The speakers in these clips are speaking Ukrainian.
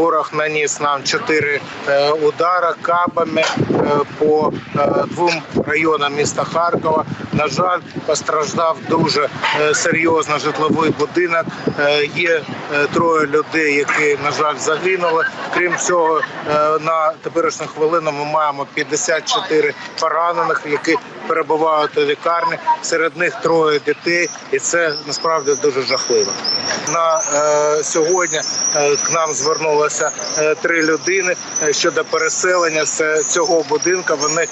ворог наніс нам чотири е, удара кабами е, по е, двом районам міста Харкова. На жаль, постраждав дуже серйозно житловий будинок. Є троє людей, які на жаль загинули. Крім цього, на теперішню хвилину ми маємо 54 поранених, які перебувають у лікарні. Серед них троє дітей, і це насправді дуже жахливо. На е, сьогодні е, к нам звернулося е, три людини щодо переселення з цього будинку. Вони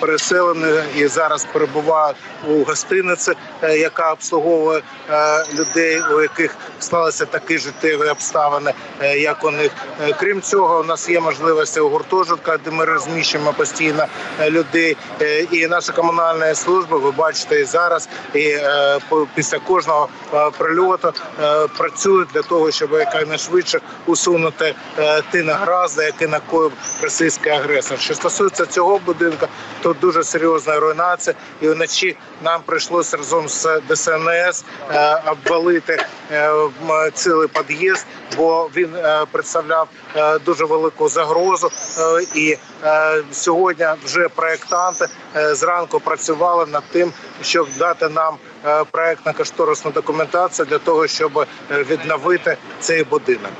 переселені і зараз перебувають у гостиниці, яка обслуговує людей, у яких склалися такі життєві обставини, як у них. Крім цього, у нас є можливості у гуртожитках, де ми розміщуємо постійно людей. І наша комунальна служба, ви бачите і зараз, і після кожного прильоту працюють для того, щоб якнайшвидше усунути е, ті награзди, які накоїв російський агресор. Що стосується цього будинку, то дуже серйозна руйнація, і вночі нам прийшлося разом з ДСНС е, обвалити е, цілий під'їзд, бо він е, представляв е, дуже велику загрозу. Е, І сьогодні вже проєктанти е, зранку працювали над тим, щоб дати нам е, проєктно-кошторисну документацію для того, щоб відновити цей будинок.